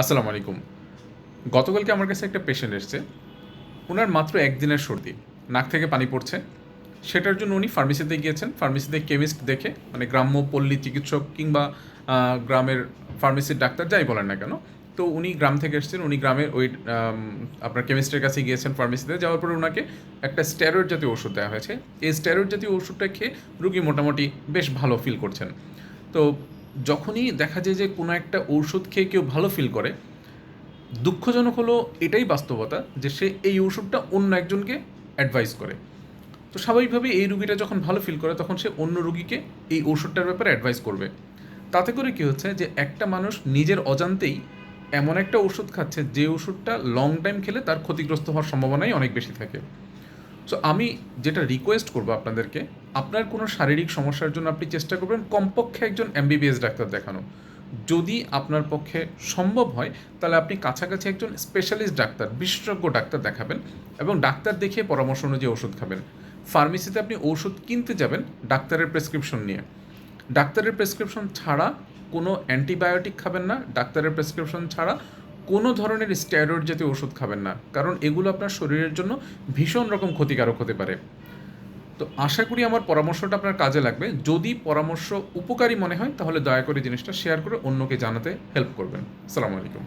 আসসালামু আলাইকুম। গতকালকে আমার কাছে একটা পেশেন্ট এসছে। ওনার মাত্র একদিনের সর্দি। নাক থেকে পানি পড়ছে। সেটার জন্য উনি ফার্মেসিতে গিয়েছেন। ফার্মেসিতে কেমিস্ট দেখে মানে গ্রাম্য পল্লী চিকিৎসক কিংবা গ্রামের ফার্মেসির ডাক্তার যাই বলেন না কেন, তো উনি গ্রাম থেকে এসেছেন। উনি গ্রামের ওই আপনার কেমিস্টের কাছে গিয়েছেন ফার্মেসিতে যাওয়ার পরে ওনাকে একটা স্টেরয়েড জাতীয় ওষুধ দেওয়া হয়েছে। এই স্টেরয়েড জাতীয় ওষুধটা খেয়ে রুগী মোটামুটি বেশ ভালো ফিল করছেন। তো যখনই দেখা যায় যে কোনো একটা ঔষধ খেয়ে কেউ ভালো ফিল করে, দুঃখজনক হলো এটাই বাস্তবতা যে সে এই ওষুধটা অন্য একজনকে অ্যাডভাইস করে। তো স্বাভাবিকভাবে এই রুগীটা যখন ভালো ফিল করে, তখন সে অন্য রুগীকে এই ওষুধটার ব্যাপারে অ্যাডভাইস করবে। তাতে করে কি হচ্ছে যে একটা মানুষ নিজের অজান্তেই এমন একটা ওষুধ খাচ্ছে যে ওষুধটা লং টাইম খেলে তার ক্ষতিগ্রস্ত হওয়ার সম্ভাবনাই অনেক বেশি থাকে। সো আমি যেটা রিকোয়েস্ট করব আপনাদেরকে, আপনার কোনো শারীরিক সমস্যার জন্য আপনি চেষ্টা করবেন কমপক্ষে একজন এমবিবিএস ডাক্তার দেখানো। যদি আপনার পক্ষে সম্ভব হয়, তাহলে আপনি কাছাকাছি একজন স্পেশালিস্ট ডাক্তার, বিশেষজ্ঞ ডাক্তার দেখাবেন এবং ডাক্তার দেখিয়ে পরামর্শ অনুযায়ী ওষুধ খাবেন। ফার্মেসিতে আপনি ওষুধ কিনতে যাবেন ডাক্তারের প্রেসক্রিপশন নিয়ে। ডাক্তারের প্রেসক্রিপশন ছাড়া কোনো অ্যান্টিবায়োটিক খাবেন না, ডাক্তারের প্রেসক্রিপশন ছাড়া কোনো ধরনের স্টেরয়েড জাতীয় ওষুধ খাবেন না, কারণ এগুলো আপনার শরীরের জন্য ভীষণ রকম ক্ষতিকারক হতে পারে। তো আশা করি আমার পরামর্শটা আপনার কাজে লাগবে। যদি পরামর্শ উপকারী মনে হয়, তাহলে দয়া করে জিনিসটা শেয়ার করে অন্যকে জানাতে হেল্প করবেন। সালামু আলাইকুম।